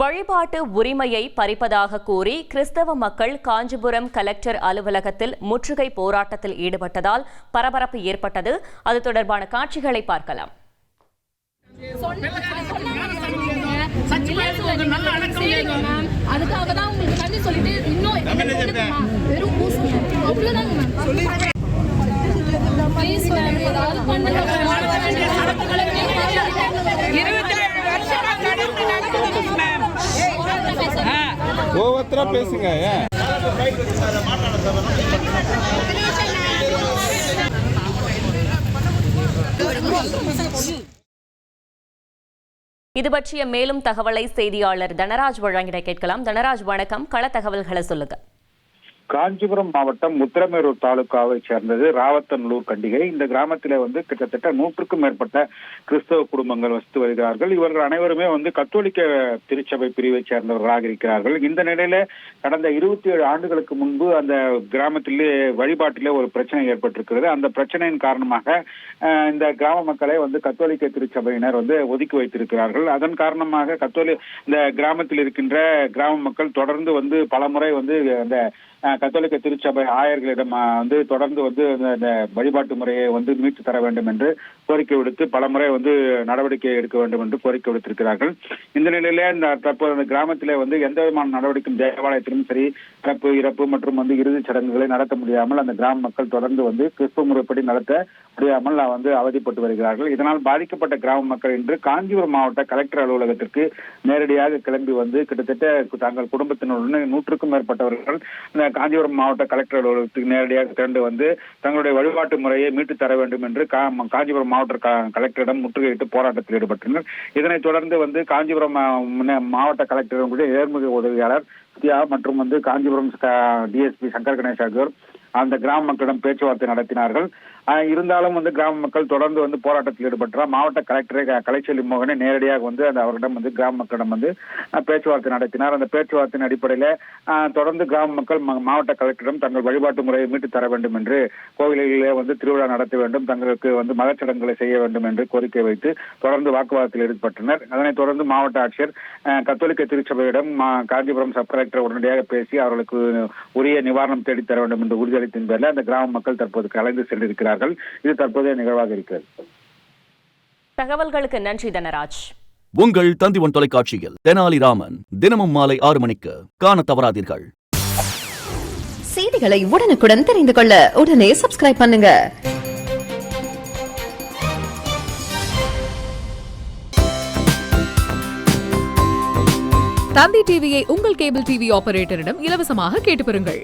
வழிபாட்டு உரிமையை பறிப்பதாக கூறி கிறிஸ்தவ மக்கள் காஞ்சிபுரம் கலெக்டர் அலுவலகத்தில் முற்றுகை போராட்டத்தில் ஈடுபட்டதால் பரபரப்பு ஏற்பட்டது. அது தொடர்பான காட்சிகளை பார்க்கலாம். அதுக்காக தான் உங்களுக்கு நன்றி சொல்லிட்டு இன்னும் ஓவத்தரா பேசுங்க இது பற்றிய மேலும் தகவலை செய்தியாளர் தனராஜ் வழங்கிட கேட்கலாம். தனராஜ் வணக்கம். கள தகவல்களை சொல்லுங்க. காஞ்சிபுரம் மாவட்டம் முத்திரமேரூர் தாலுகாவை சேர்ந்தது ராவத்தனூர் கண்டிகை இந்த கிராமத்திலே வந்து கிட்டத்தட்ட நூற்றுக்கும் மேற்பட்ட கிறிஸ்தவ குடும்பங்கள் வசித்து வருகிறார்கள். இவர்கள் அனைவருமே வந்து கத்தோலிக்க திருச்சபை பிரிவை சேர்ந்தவர்களாக இருக்கிறார்கள். இந்த நிலையில கடந்த இருபத்தி ஏழு ஆண்டுகளுக்கு முன்பு அந்த கிராமத்திலே வழிபாட்டிலே ஒரு பிரச்சனை ஏற்பட்டிருக்கிறது. அந்த பிரச்சனையின் காரணமாக இந்த கிராம மக்களை வந்து கத்தோலிக்க திருச்சபையினர் வந்து ஒதுக்கி வைத்திருக்கிறார்கள். அதன் காரணமாக கத்தோலி இந்த கிராமத்தில் இருக்கின்ற கிராம மக்கள் தொடர்ந்து வந்து பலமுறை வந்து அந்த கத்தோலிக்க திருச்சபை ஆயர்களிடம் வந்து தொடர்ந்து வந்து இந்த- வழிபாட்டு முறையை வந்து மீட்டு தர வேண்டும் என்று கோரிக்கை விடுத்து பலமுறை வந்து நடவடிக்கை எடுக்க வேண்டும் என்று கோரிக்கை விடுத்திருக்கிறார்கள். இந்த நிலையிலே இந்த தற்போது அந்த கிராமத்திலே வந்து எந்த விதமான நடவடிக்கையும் தேவாலயத்திலும் சரி பிறப்பு இறப்பு மற்றும் வந்து இறுதிச் சடங்குகளை நடத்த முடியாமல் அந்த கிராம மக்கள் தொடர்ந்து வந்து கிறிஸ்துவ முறைப்படி நடத்த முடியாமல் வந்து அவதிப்பட்டு வருகிறார்கள். இதனால் பாதிக்கப்பட்ட கிராம மக்கள் இன்று காஞ்சிபுரம் மாவட்ட கலெக்டர் அலுவலகத்திற்கு நேரடியாக கிளம்பி வந்து கிட்டத்தட்ட தங்கள் குடும்பத்தினருடன் நூற்றுக்கும் மேற்பட்டவர்கள் இந்த காஞ்சிபுரம் மாவட்ட கலெக்டர் அலுவலகத்துக்கு நேரடியாக திரண்டு வந்து தங்களுடைய வழிபாட்டு முறையை மீட்டு தர வேண்டும் என்று கா- காஞ்சிபுரம் மாவட்ட கலெக்டரிடம் முற்றுகையிட்டு போராட்டத்தில் ஈடுபட்டனர். இதனைத் தொடர்ந்து வந்து காஞ்சிபுரம் மா- முன்ன- கூட நேர்முக உதவியாளர் சத்யா மற்றும் வந்து காஞ்சிபுரம் டிஎஸ்பி சங்கர் கணேஷ் ஆகியோர் அந்த கிராம மக்களிடம் பேச்சுவார்த்தை நடத்தினார்கள். இருந்தாலும் வந்து கிராம மக்கள் தொடர்ந்து வந்து போராட்டத்தில் ஈடுபட்டார். மாவட்ட கலெக்டரை க- கலைச்செல்வி மோகனை நேரடியாக வந்து அந்த அவரிடம் வந்து கிராம மக்களிடம் வந்து பேச்சுவார்த்தை நடத்தினார். அந்த பேச்சுவார்த்தையின் அடிப்படையில் தொடர்ந்து கிராம மக்கள் மாவட்ட கலெக்டரிடம் தங்கள் வழிபாட்டு முறையை மீட்டு தர வேண்டும் என்று கோவில்களிலே வந்து திருவிழா நடத்த வேண்டும் தங்களுக்கு வந்து மதச்சடங்குகளை செய்ய வேண்டும் என்று கோரிக்கை வைத்து தொடர்ந்து வாக்குவாதத்தில் ஈடுபட்டனர். அதனைத் தொடர்ந்து மாவட்ட ஆட்சியர் கத்தோலிக்க திருச்சபையிடம் காஞ்சிபுரம் சப் கலெக்டர் உடனடியாக பேசி அவர்களுக்கு உரிய நிவாரணம் தேடித் தர வேண்டும் என்று உறுதியளித்தின் பேரில் அந்த கிராம மக்கள் தற்போது கலைந்து சென்றிருக்கிறார்கள். இது தற்போதைய நிகழ்வாக இருக்கிறது. தகவல்களுக்கு நன்றி தனராஜ். உங்கள் தந்திவன் தொலைக்காட்சியில் தெனாலிராமன் தினமும் மாலை ஆறு மணிக்கு காண தவறாதீர்கள். செய்திகளை உடனுக்குடன் தெரிந்து கொள்ள உடனே சப்ஸ்கிரைப் பண்ணுங்க. தந்தி டிவியை உங்கள் கேபிள் டிவி ஆபரேட்டரிடம் இலவசமாக கேட்டு பெறுங்கள்.